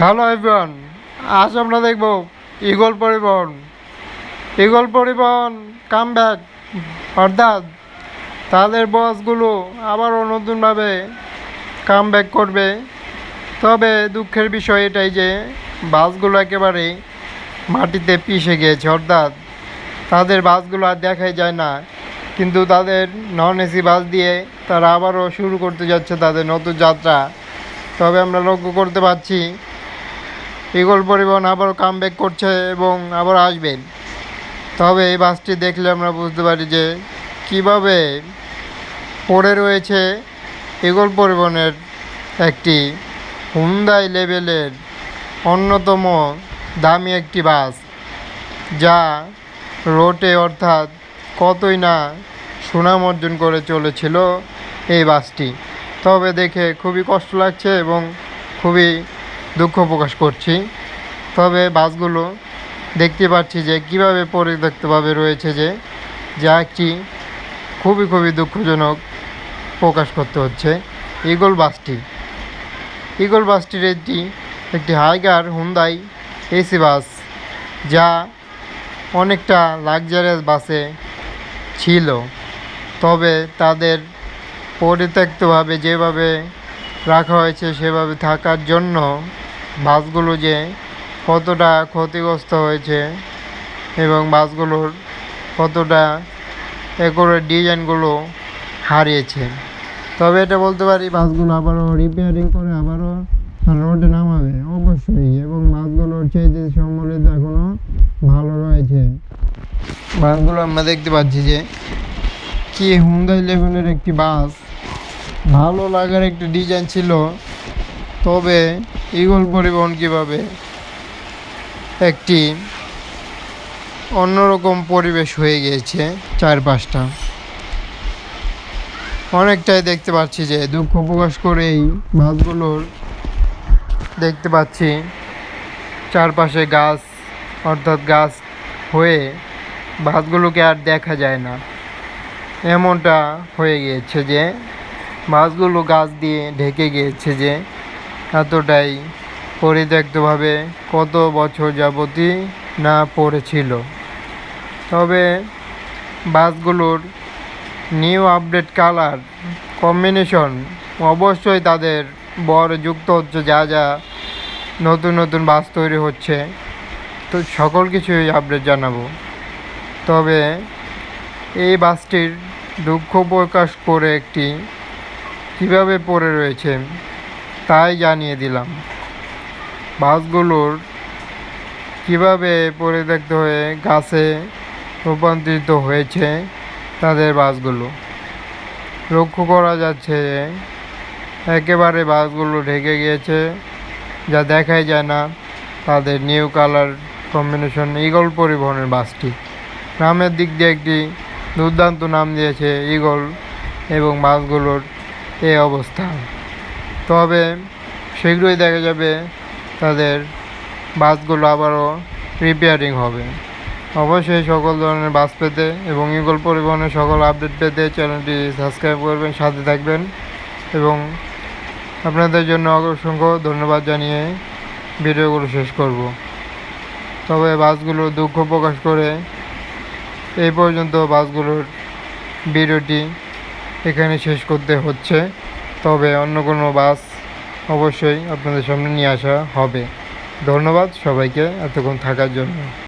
Hello everyone আজ আমরা দেখব ইগল পরিবহন। ইগল পরিবহন কাম ব্যাক অর্থাৎ তাদের বসগুলো আবারও নতুনভাবে কাম ব্যাক করবে। তবে দুঃখের বিষয় এটাই যে, বাসগুলো একেবারে মাটিতে পিষে গিয়েছে, অর্থাৎ তাদের বাসগুলো আর দেখাই যায় না। কিন্তু তাদের নন এসি বাস দিয়ে তারা আবারও শুরু করতে যাচ্ছে তাদের নতুন যাত্রা। তবে আমরা লক্ষ্য করতে পারছি ইগল পরিবহন আবারও কাম করছে এবং আবার আসবেন। তবে এই বাসটি দেখলে আমরা বুঝতে পারি যে কীভাবে পড়ে রয়েছে ঈগল পরিবহনের একটি হুন্দাই লেভেলের অন্যতম দামি একটি বাস, যা রোটে অর্থাৎ কতই না সুনাম অর্জন করে চলেছিল এই বাসটি। তবে দেখে খুবই কষ্ট লাগছে এবং খুবই দুঃখ প্রকাশ করছি। তবে বাসগুলো দেখতে পাচ্ছি যে কীভাবে পরিত্যক্তভাবে রয়েছে যে, যা একটি খুবই খুবই দুঃখজনক প্রকাশ করতে হচ্ছে। ইগল বাসটি। ইগল বাসটির এটি একটি হাইগার হুন্দাই এসি বাস, যা অনেকটা লাক্সারিয়াস বাসে ছিল। তবে তাদের পরিত্যক্তভাবে যেভাবে রাখা হয়েছে সেভাবে থাকার জন্য বাসগুলো যে কতটা ক্ষতিগ্রস্ত হয়েছে এবং বাসগুলোর কতটা একরে ডিজাইনগুলো হারিয়েছে। তবে এটা বলতে পারি বাসগুলো আবারও রিপেয়ারিং করে আবারও রোডে নামাবে। অবশ্যই, এবং বাসগুলোর চেয়ে সম্বলিত এখনও ভালো রয়েছে। বাসগুলো আমরা দেখতে পাচ্ছি যে কি হুন্দাই লেভেলের একটি বাস। ভালো লাগার একটি ডিজাইন ছিল। তবে ইগল পরিবহন কীভাবে একটি অন্যরকম পরিবেশ হয়ে গিয়েছে চারপাশটা? অনেকটাই দেখতে পাচ্ছি যে দুঃখ প্রকাশ করেই বাসগুলোর দেখতে পাচ্ছি চারপাশে গাছ, অর্থাৎ গাছ হয়ে বাসগুলোকে আর দেখা যায় না। এমনটা হয়ে গিয়েছে যে বাসগুলো গাছ দিয়ে ঢেকে গিয়েছে যে এতটাই পরিত্যক্তভাবে কত বছর যাবতই না পড়েছিল। তবে বাসগুলোর নিউ আপডেট কালার কম্বিনেশন অবশ্যই তাদের বড় যুক্ত হচ্ছে, যা যা নতুন নতুন বাস তৈরি হচ্ছে। তো সকল কিছুই আপডেট জানাব। তবে এই বাসটির দুঃখ প্রকাশ করে একটি কীভাবে পড়ে রয়েছে? তাই জানিয়ে দিলাম। বাসগুলোর কীভাবে পরিত্যক্ত হয়ে গাছে রূপান্তরিত হয়েছে তাদের বাসগুলো। লক্ষ্য করা যাচ্ছে যে একেবারে বাসগুলো ঢেকে গিয়েছে, যা দেখাই যায় না তাদের নিউ কালার কম্বিনেশন ইগল পরিবহনের বাসটি। নামের দিক দিয়ে একটি দুর্দান্ত নাম দিয়েছে ইগল এবং বাসগুলোর এই অবস্থা। তবে শীঘ্রই দেখা যাবে তাদের বাসগুলো আবারও রিপেয়ারিং হবে। অবশ্যই সকল ধরনের বাস পেতে এবং ইগল পরিবহনের সকল আপডেট পেতে চ্যানেলটি সাবস্ক্রাইব করবেন, সাথে থাকবেন এবং আপনাদের জন্য অসংখ্য ধন্যবাদ জানিয়ে ভিডিওগুলো শেষ করব। তবে বাসগুলো দুঃখ প্রকাশ করে এই পর্যন্ত বাসগুলোর ভিডিওটি এখানে শেষ করতে হচ্ছে। তবে অন্য কোনো বাস অবশ্যই আপনাদের সামনে নিয়ে আসা হবে। ধন্যবাদ সবাইকে এতক্ষণ থাকার জন্য।